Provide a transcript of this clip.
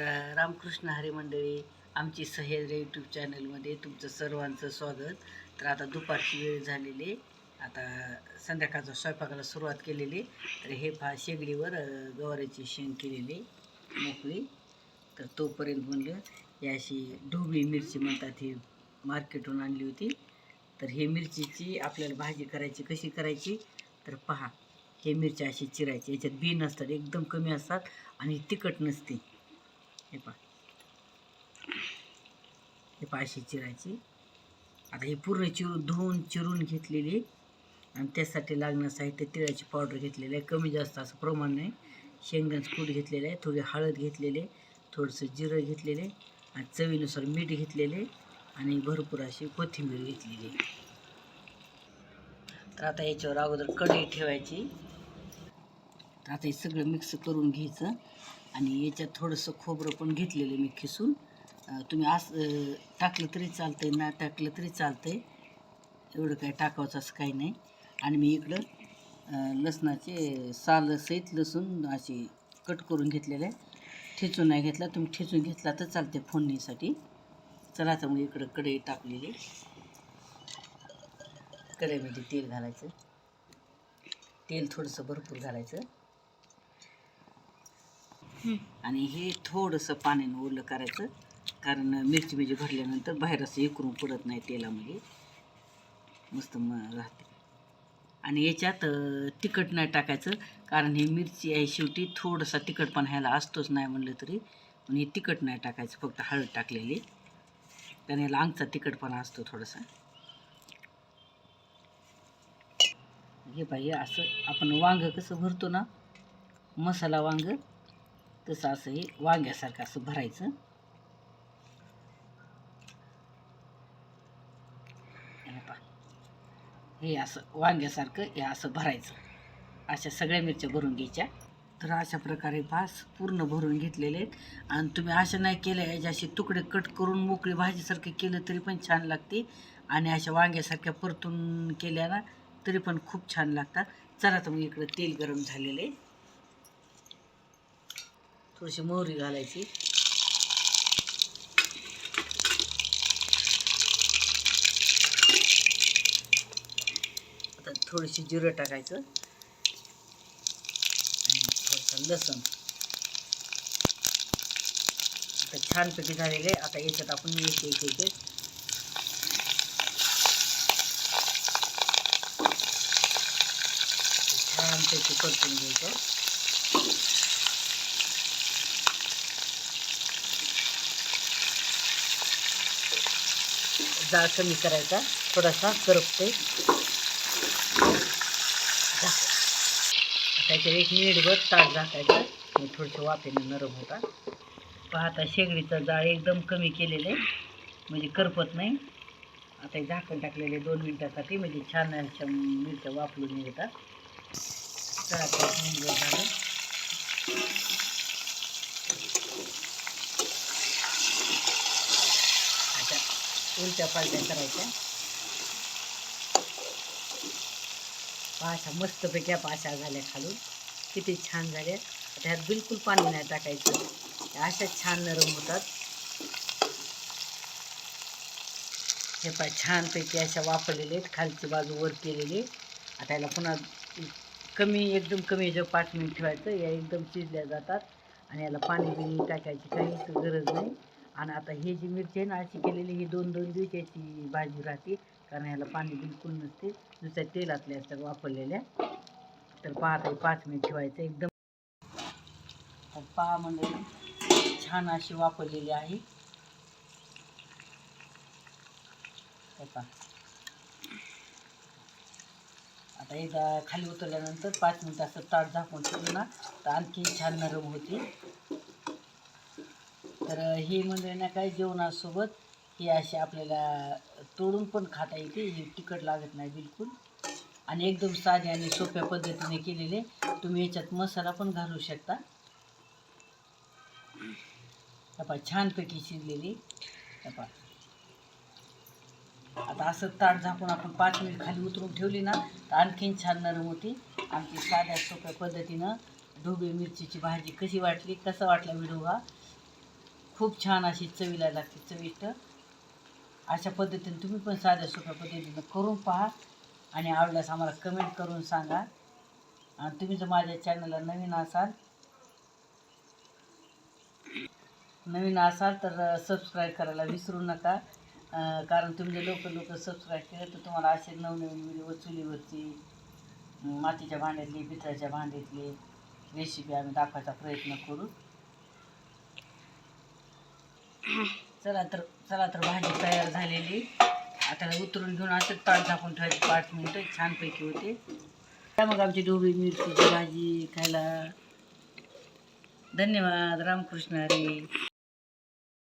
तर रामकृष्ण हरी मंडळी आमची सह्याद्री यूट्यूब चॅनलमध्ये तुमचं सर्वांचं स्वागत. तर आता दुपारची वेळ झालेली आता संध्याकाळचा स्वयंपाकाला सुरुवात केलेली तर हे फा शेगडीवर अं, गवारीची शेंग केलेली मोकळी. तर तोपर्यंत म्हणलं ही अशी ढोबळी मिरची म्हणतात ही मार्केटहून आणली होती. तर हे मिरचीची आपल्याला भाजी करायची कशी करायची? तर पहा हे मिरच्या अशी चिरायची. याच्यात बी नसतात एकदम कमी असतात आणि तिखट नसते. हे पा हे पाशी चिरायची. आता ही पूर्ण चिरून धुवून चिरून घेतलेली. आणि त्यासाठी लागणं साहित्य तिळाची पावडर घेतलेली आहे. कमी जास्त असं प्रमाण नाही. शेंगदाण्याचं कूट घेतलेलं आहे. थोडी हळद घेतलेले थोडंसं जिरं घेतलेले आणि चवीनुसार मीठ घेतलेले आणि भरपूर अशी कोथिंबीर घेतलेली आहे. तर आता याच्यावर अगोदर कढई ठेवायची. तर आता हे सगळं मिक्स करून घ्यायचं. आणि याच्यात थोडंसं खोबरं पण घेतलेलं मी खिसून. तुम्ही आस टाकलं तरी चालतंय ना टाकलं तरी चालतंय. एवढं काय टाकावचं असं काही नाही. आणि मी इकडं लसणाचे सालसहित लसूण अशी कट करून घेतलेलं आहे ठेचून नाही घेतला तुम्ही ठेचून घेतला तर चालते फोडणीसाठी. चला तर मग इकडं कढई टाकलेली कढईमध्ये तेल घालायचं. तेल थोडंसं भरपूर घालायचं. आणि हे थोडंसं पाण्यानं ओलं करायचं कारण मिरची मिरची भरल्यानंतर बाहेर असं इकरून पडत नाही तेलामध्ये. मस्त म राहते. आणि याच्यात तिखट नाही टाकायचं कारण ही मिरची आहे शेवटी थोडंसा तिखटपणा ह्याला असतोच नाही म्हणलं तरी पण हे तिखट नाही टाकायचं फक्त हळद टाकलेली. कारण याला अंगचा तिखटपणा असतो थोडासा. हे पाहिजे असं आपण वांग कसं भरतो ना मसाला वांग तसं असं हे वांग्यासारखं असं भरायचं. हे असं वांग्यासारखं हे असं भरायचं. अशा सगळ्या मिरच्या भरून घ्यायच्या. तर अशा प्रकारे भास पूर्ण भरून घेतलेले आहेत. आणि तुम्ही अशा नाही केल्या याचे असे तुकडे कट करून मोकळी भाजीसारखं केलं तरी पण छान लागते. आणि अशा वांग्यासारख्या परतून केल्या ना तरी पण खूप छान लागतात. चला तर मग इकडं तेल गरम झालेलं आहे. थोडीशी मोहरी घालायची. आता थोडीशी जिरं टाकायचं. आणि थोडंसं लसण. आता छानपैकी झालेले. आता याच्यात आपण एक एक एक एक छानपैकी परतून घ्यायचं. जाळ कमी करायचा. थोडासा करपते. त्याच्यावर एक मिनिटभर ताट झाकायचा थोडंसं वाफेने नरम होता. पाहता शेगडीचं जाळ एकदम कमी केलेलं आहे. म्हणजे करपत नाही. आता झाकण टाकलेले दोन मिनटासाठी. म्हणजे छान मिरच्या वापरून येतात झालं आता उलट्या पालट्या करायच्या. पाशा मस्तपैकी पाशा झाल्या खालून. किती छान झाल्या ह्यात बिलकुल पाणी नाही टाकायचं. अशा छान नरम होतात. हे पाय छानपैकी अशा वापरलेले आहेत. खालची बाजू वर केलेली. आता याला पुन्हा कमी एकदम कमी याच्यावर पाच मिनिट ठेवायचं या एकदम शिजल्या जातात. आणि याला पाणी बिणी टाकायची काहीच गरज नाही. आणि आता हे जी मिरची आहे ना अशी केलेली ही दोन दोन दिवसाची भाजी राहते. कारण ह्याला पाणी बिलकुल नसते. दुसऱ्या तेलातल्या असतात वापरलेल्या. तर पाहता पाच मिनिट ठेवायचं. एकदम तर पहा म्हणजे छान अशी वापरलेली आहे. पहा. आता एकदा खाली उतरल्यानंतर पाच मिनिट असं ताट झाकून ठेवलं ना तर आणखी छान नरम होती. तर ही म्हणजे ना काय जेवणासोबत ही अशी आपल्याला तोडून पण खाता येते. ही तिखट लागत नाही बिलकुल. आणि एकदम साधे आणि सोप्या पद्धतीने केलेले. तुम्ही याच्यात मसाला पण घालू शकता. तपा छानपैकी शिजलेली. तपा आता असं ताट झाकून आपण पाच मिनिट खाली उतरून ठेवली ना तर आणखीन छान नरम होती. आमची साध्या सोप्या पद्धतीनं ढोबळी मिरचीची भाजी कशी वाटली कसा वाटला व्हिडिओ हा? खूप छान अशी चवीला लागते चविष्ट. अशा पद्धतीने तुम्ही पण साध्या सोप्या पद्धतीनं करून पहा आणि आवडल्यास आम्हाला कमेंट करून सांगा. आणि तुम्ही जर माझ्या चॅनलला नवीन असाल नवीन असाल तर सबस्क्राईब करायला विसरू नका. कारण तुम्ही जर लवकर लवकर सबस्क्राईब केलं तर तुम्हाला असे नवनवीन व्हिडिओ चुलीवरची मातीच्या भांड्यातली पितळ्याच्या भांड्यातली रेसिपी आम्ही दाखवायचा प्रयत्न करू. चला तर चला तर भाजी तयार झालेली. आता उतरून घेऊन असंच ताट झाकून ठेवायची पाच मिनटं. छानपैकी होते. त्या मग आमची ढोबळी मिरचीची भाजी खायला. धन्यवाद रामकृष्ण हरी.